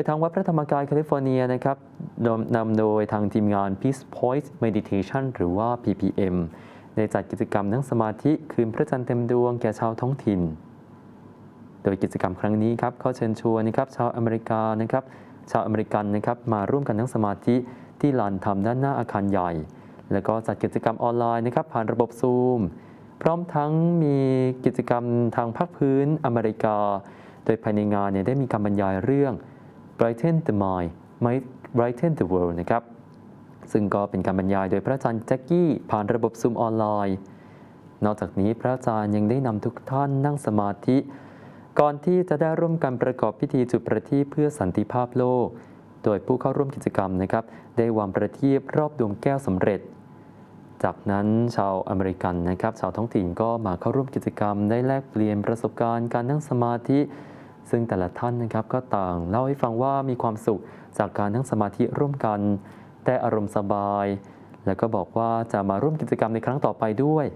ยทางวัดพระธรรมกายแคลิฟอร์เนียนะครับนำนำโดยทางทีมงาน Peace Point Meditation หรือว่า PPM ได้จัดกิจกรรมนั่งสมาธิคืนพระจันทร์เต็มดวงแก่ชาวท้องถิ่น โดยกิจกรรมครั้งนี้ครับเขาเชิญชวนนะครับชาวอเมริกานะครับชาวอเมริกันนะครับมาร่วมกันนั่งสมาธิที่ลานธรรมด้านหน้าอาคารใหญ่ แล้วก็จัดกิจกรรมออนไลน์นะครับผ่านระบบซูม พร้อมทั้งมีกิจกรรมทางภาคพื้นอเมริกา โดยภายในงานเนี่ยได้มีการบรรยายเรื่อง Brighten the Mind Might Brighten the World นะครับ ซึ่งก็เป็นการบรรยายโดยพระอาจารย์แจ็คกี้ผ่านระบบซูมออนไลน์ นอกจากนี้พระอาจารย์ยังได้นำทุกท่านนั่งสมาธิ ก่อนที่จะได้ร่วมกันประกอบพิธีจุดประทีปเพื่อสันติภาพโลก โดยผู้เข้าร่วมกิจกรรมนะครับ ได้วางประทีปรอบดวงแก้วสำเร็จจากนั้นชาวอเมริกันนะครับ ชาวท้องถิ่นก็มาเข้าร่วมกิจกรรม ได้แลกเปลี่ยนประสบการณ์การนั่งสมาธิ ซึ่งแต่ละท่านนะครับก็ต่างเล่าให้ฟังว่ามีความสุขจากการนั่งสมาธิร่วมกันได้อารมณ์สบาย แล้วก็บอกว่าจะมาร่วมกิจกรรมในครั้งต่อไปด้วย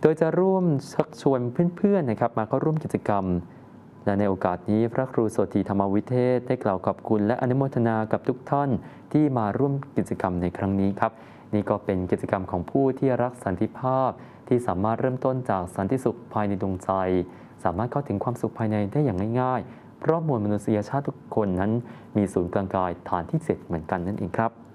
โดยจะร่วมชักชวนเพื่อนๆนะครับมาเข้าร่วมกิจกรรม และในโอกาสนี้พระครูโสธีธรรมวิเทศได้กล่าวขอบคุณ และอนุโมทนากับทุกท่านที่มาร่วมกิจกรรมในครั้งนี้ครับ นี่ก็เป็นกิจกรรมของผู้ที่รักสันติภาพ ที่สามารถเริ่มต้นจากสันติสุขภายในดวงใจ สามารถเข้าถึงความสุขภายในได้อย่างง่ายๆ เพราะมวลมนุษยชาติทุกคนนั้นมีศูนย์กลางกายฐานที่เจ็ดเหมือนกันนั่นเองครับ